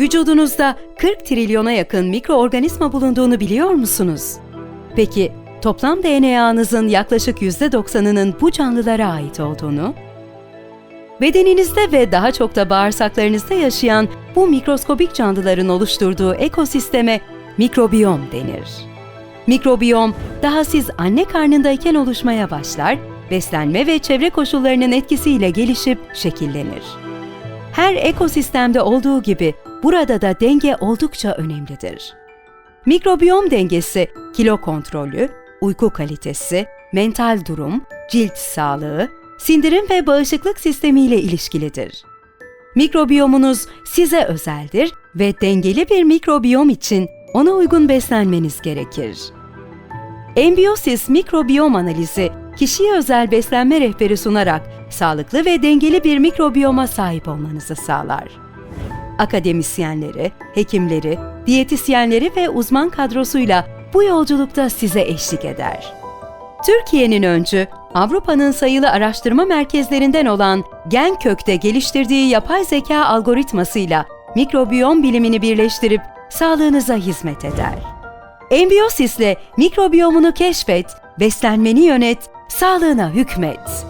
Vücudunuzda 40 trilyona yakın mikroorganizma bulunduğunu biliyor musunuz? Peki toplam DNA'nızın yaklaşık %90'ının bu canlılara ait olduğunu? Bedeninizde ve daha çok da bağırsaklarınızda yaşayan bu mikroskobik canlıların oluşturduğu ekosisteme mikrobiyom denir. Mikrobiyom daha siz anne karnındayken oluşmaya başlar, beslenme ve çevre koşullarının etkisiyle gelişip şekillenir. Her ekosistemde olduğu gibi burada da denge oldukça önemlidir. Mikrobiyom dengesi kilo kontrolü, uyku kalitesi, mental durum, cilt sağlığı, sindirim ve bağışıklık sistemi ile ilişkilidir. Mikrobiyomunuz size özeldir ve dengeli bir mikrobiyom için ona uygun beslenmeniz gerekir. Embiosis mikrobiyom analizi kişiye özel beslenme rehberi sunarak sağlıklı ve dengeli bir mikrobiyoma sahip olmanızı sağlar. Akademisyenleri, hekimleri, diyetisyenleri ve uzman kadrosuyla bu yolculukta size eşlik eder. Türkiye'nin öncü, Avrupa'nın sayılı araştırma merkezlerinden olan GenKök'te geliştirdiği yapay zeka algoritmasıyla mikrobiyom bilimini birleştirip sağlığınıza hizmet eder. Embiyosis'le mikrobiyomunu keşfet, beslenmeni yönet, sağlığına hükmet.